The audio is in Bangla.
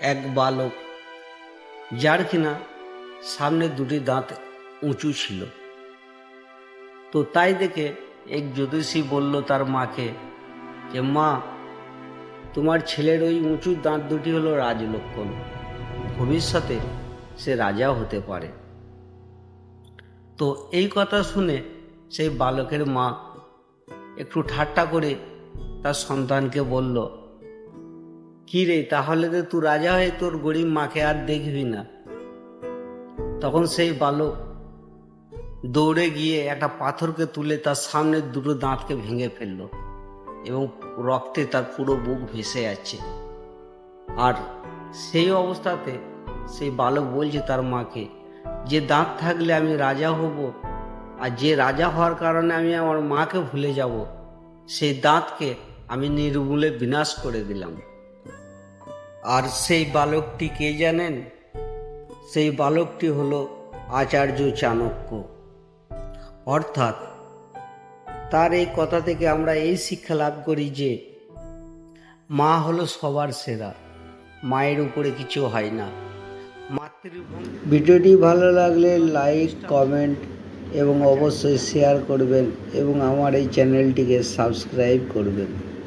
এক বালক, যার কিনা সামনে দুটি দাঁত উঁচু ছিল। তো তাই দেখে এক জ্যোতিষী বলল তার মাকে যে, মা, তোমার ছেলের ওই উঁচু দাঁত দুটি হলো রাজলক্ষণ। ভবিষ্যতে সে রাজা হতে পারে। তো এই কথা শুনে সেই বালকের মা একটু ঠাট্টা করে তার সন্তানকে বলল কি রে, তাহলে তো তুই রাজা হয়ে তোর গরিব মাকে আর দেখবি না? তখন সেই বালক দৌড়ে গিয়ে একটা পাথরকে তুলে তার সামনের দুটো দাঁতকে ভেঙে ফেলল এবং রক্তে তার পুরো বুক ভেসে যাচ্ছে। আর সেই অবস্থাতে সেই বালক বলছে তার মাকে, যে দাঁত থাকলে আমি রাজা হব আর যে রাজা হওয়ার কারণে আমি আমার মাকে ভুলে যাব, সেই দাঁতকে আমি নির্মূলে বিনাশ করে দিলাম। আর সেই বালকটি কে জানেন? সেই বালকটি হল আচার্য চাণক্য। অর্থাৎ তার এই কথা থেকে আমরা এই শিক্ষা লাভ করি যে, মা হলো সবার সেরা, মায়ের উপরে কিছু হয় না। মাতৃভূমি। ভিডিওটি ভালো লাগলে লাইক, কমেন্ট এবং অবশ্যই শেয়ার করবেন এবং আমার এই চ্যানেলটিকে সাবস্ক্রাইব করবেন।